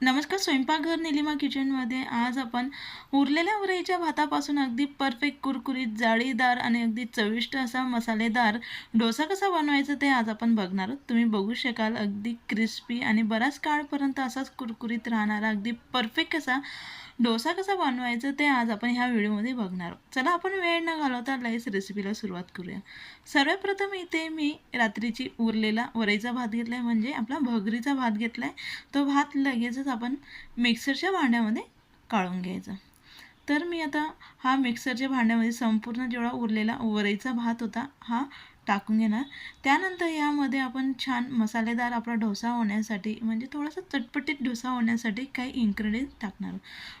नमस्कार स्वयंपाकघर निलिमा किचनमध्ये आज आपण उरलेल्या उरईच्या भातापासून अगदी परफेक्ट कुरकुरीत जाळीदार आणि अगदी चविष्ट असा मसालेदार डोसा कसा बनवायचा ते आज आपण बघणार आहोत. तुम्ही बघू शकाल अगदी क्रिस्पी आणि बराच काळपर्यंत असाच कुरकुरीत राहणारा अगदी परफेक्ट असा डोसा कसा बनवायचा ते आज आपण ह्या व्हिडिओमध्ये बघणार आहोत. चला आपण वेळ न घालवता लगेच रेसिपीला सुरुवात करूया. सर्वप्रथम इथे मी रात्रीची उरलेला वरईचा भात घेतला आहे म्हणजे आपला भगरीचा भात घेतला आहे तो भात लगेचच आपण मिक्सरच्या भांड्यामध्ये काढून घ्यायचा. तर मी आता हा मिक्सरच्या भांड्यामध्ये संपूर्ण जेवढा उरलेला वरईचा भात होता हा टाकून घेणार. त्यानंतर यामध्ये आपण छान मसालेदार आपला डोसा होण्यासाठी म्हणजे थोडासा चटपटीत डोसा होण्यासाठी काही इन्ग्रेडियंट टाकणार.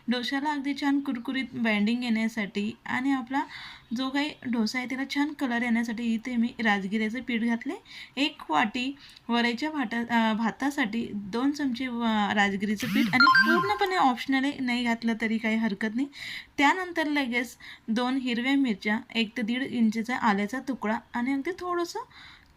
डोशाला अगदी छान कुरकुरीत बँडिंग येण्यासाठी आणि आपला जो काही डोसा आहे त्याला छान कलर येण्यासाठी इथे मी राजगिऱ्याचं पीठ घातले. एक वाटी वरायच्या भाटा भातासाठी दोन चमचे राजगिरीचं पीठ आणि पूर्णपणे ऑप्शनल आहे नाही घातलं तरी काही हरकत नाही. त्यानंतर लगेच दोन हिरव्या मिरच्या एक ते दीड इंचचा आल्याचा तुकडा आणि अगदी थोडंसं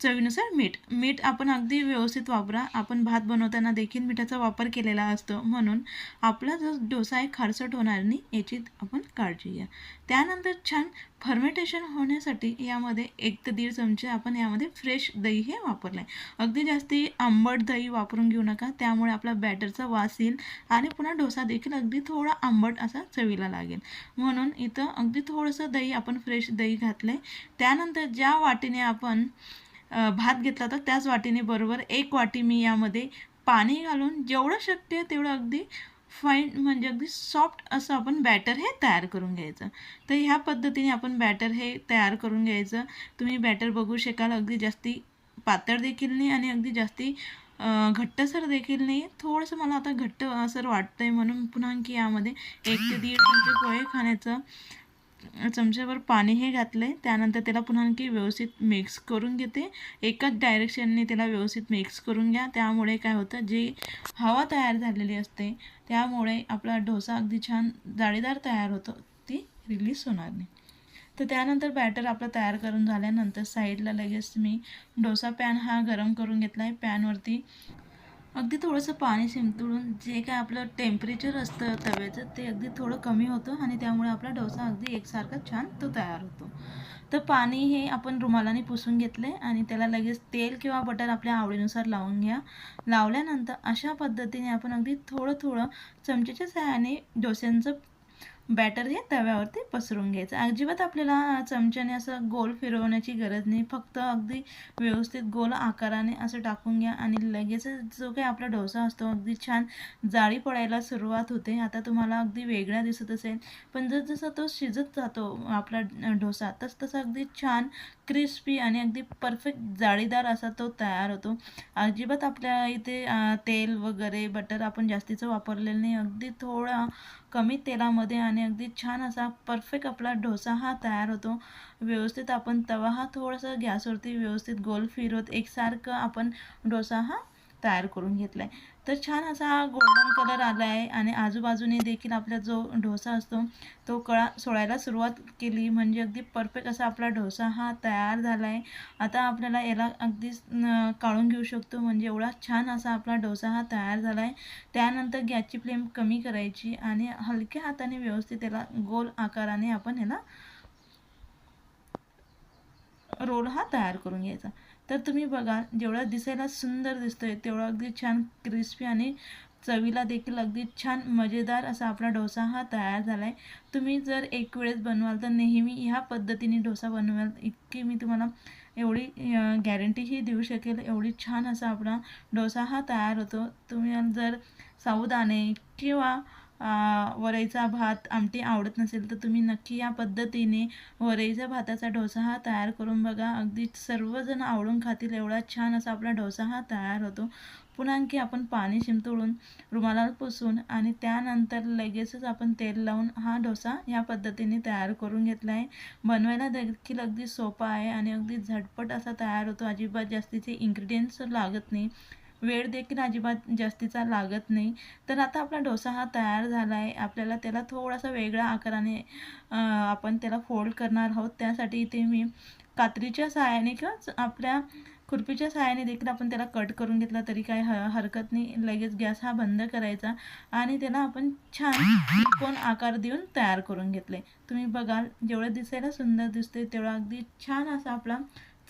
चवीनुसार मीठ. मीठ आपण अगदी व्यवस्थित वापरा. आपण भात बनवताना देखील मिठाचा वापर केलेला असतो. म्हणून आपला जो डोसा आहे खारसट होणार नाही याची आपण काळजी घ्या. त्यानंतर छान फर्मेंटेशन होण्यासाठी यामध्ये एक ते दीड चमचे आपण यामध्ये फ्रेश दही हे वापरलं आहे अगदी जास्ती आंबट दही वापरून घेऊ नका. त्यामुळे आपला बॅटरचा वास येईल आणि पुन्हा डोसा देखील अगदी थोडा आंबट असा चवीला लागेल. म्हणून इथं अगदी थोडंसं दही आपण फ्रेश दही घातलं आहे त्यानंतर ज्या वाटीने आपण भात घेतला तर त्याच वाटीने बरोबर एक वाटी मी यामध्ये पाणी घालून जेवढं शक्य आहे तेवढं अगदी फाईन म्हणजे अगदी सॉफ्ट असं आपण बॅटर हे तयार करून घ्यायचं. तर ह्या पद्धतीने आपण बॅटर हे तयार करून घ्यायचं. तुम्ही बॅटर बघू शकाल अगदी जास्ती पातळ देखील नाही आणि अगदी जास्ती घट्टसर देखील नाही. थोडंसं मला आता घट्ट असर वाटतं आहे म्हणून पुन्हा की यामध्ये एक ते दीड चमचे पोहे खाण्याचं चमच्यावर पाणी हे घातलं आहे त्यानंतर त्याला पुन्हा आणखी व्यवस्थित मिक्स करून घेते. एकाच डायरेक्शनने त्याला व्यवस्थित मिक्स करून घ्या. त्यामुळे काय होतं जी हवा तयार झालेली असते त्यामुळे आपला डोसा अगदी छान जाळीदार तयार होतो. ती रिलीज होणार नाही. तर त्यानंतर बॅटर आपलं तयार करून झाल्यानंतर साईडला लगेच मी डोसा पॅन हा गरम करून घेतला आहे पॅनवरती अगदी थोडंसं पाणी शिंपडून जे काय आपलं टेम्परेचर असतं तव्याचं ते अगदी थोडं कमी होतं आणि त्यामुळे आपला डोसा अगदी एकसारखा छान तो तयार होतो. तर पाणी हे आपण रुमालाने पुसून घेतले आणि त्याला लगेच तेल किंवा बटर आपल्या आवडीनुसार लावून घ्या. लावल्यानंतर अशा पद्धतीने आपण अगदी थोडं थोडं चमचेच्या सहाय्याने डोस्यांचं बॅटर हे तव्यावरती पसरून घ्यायचं. अजिबात आपल्याला चमच्याने असं गोल फिरवण्याची गरज नाही. फक्त अगदी व्यवस्थित गोल आकाराने असं टाकून घ्या आणि लगेच जो काही आपला डोसा असतो अगदी छान जाळी पडायला सुरुवात होते. आता तुम्हाला अगदी वेगळा दिसत असेल पण जसजसा तो शिजत जातो आपला डोसा तस तसा अगदी छान क्रिस्पी आणि अगदी परफेक्ट जाळीदार असा तो तयार होतो. अजिबात आपल्या इथे तेल वगैरे बटर आपण जास्तीचं वापरलेलं नाही. अगदी थोडा कमी तेलामध्ये आणि अगदी छान असा परफेक्ट आपला डोसा हा तयार होतो. व्यवस्थित आपण तवा हा थोडासा गॅसवरती व्यवस्थित गोल फिरवत एकसारखं आपण डोसा हा तयार करून घेतला आहे तर छान असा गोल्डन कलर आला आहे आणि आजूबाजूने देखील आपला जो डोसा असतो तो कळा सोडायला सुरुवात केली. म्हणजे अगदी परफेक्ट असा आपला डोसा हा तयार झाला आहे आता आपल्याला याला अगदी काढून घेऊ शकतो. म्हणजे एवढा छान असा आपला डोसा हा तयार झाला आहे त्यानंतर गॅसची फ्लेम कमी करायची आणि हलक्या हाताने व्यवस्थित याला गोल आकाराने आपण याला रोल हा तयार करून घ्यायचा. तर तुम्ही बघा जेवढा दिसायला सुंदर दिसतोय तेवढा अगदी छान क्रिस्पी आणि चवीला देखील अगदी छान मजेदार असा आपला डोसा हा तयार झाला आहे तुम्ही जर एक वेळेस बनवाल तर नेहमी ह्या पद्धतीने डोसा बनवाल. इतकी मी तुम्हाला एवढी गॅरंटीही देऊ शकेल. एवढी छान असा आपला डोसा हा तयार होतो. तुम्ही जर सावदाणे किंवा वरईचा भात आमटी आवडत नसेल तर तुम्ही नक्की या पद्धतीने वरईचा भाताचा डोसा हा तयार करून बघा. अगदी सर्वजण आवडून खातील एवढा छान असा आपला डोसा हा तयार होतो. पुन्हा आणखी आपण पाणी शिंपतळून रुमालात पुसून आणि त्यानंतर लगेचच आपण तेल लावून हा डोसा या पद्धतीने तयार करून घेतला आहे. बनवायला देखील अगदी सोपा आहे आणि अगदी झटपट असा तयार होतो. अजिबात जास्तीचे इन्ग्रेडियंट्स लागत नाही. वेळ देखील अजिबात जास्तीचा लागत नाही. तर आता आपला डोसा हा तयार झाला आहे आपल्याला त्याला थोडासा वेगळ्या आकाराने आपण त्याला फोल्ड करणार आहोत. त्यासाठी इथे मी कात्रीच्या सहाय्याने किंवा आपल्या खुर्पीच्या सहाय्याने देखील आपण त्याला कट करून घेतला तरी काही ह हरकत नाही. लगेच गॅस हा बंद करायचा आणि त्याला आपण छान त्रिकोण आकार देऊन तयार करून घेतले. तुम्ही बघाल जेवढं दिसायला सुंदर दिसते तेवढा अगदी छान असा आपला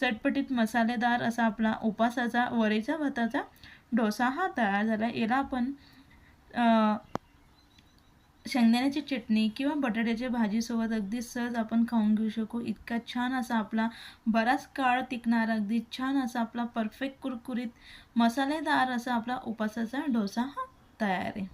चटपटीत मसालेदार असा आपला उपासाचा वरेचा भाताचा डोसा हा तयार झाला. याला आपण शेंगदाण्याची चटणी किंवा बटाट्याच्या भाजीसोबत अगदी सहज आपण खाऊन घेऊ शकू. इतका छान असा आपला बराच काळ टिकणारा अगदी छान असा आपला परफेक्ट कुरकुरीत मसालेदार असा आपला उपासाचा डोसा हा तयार आहे.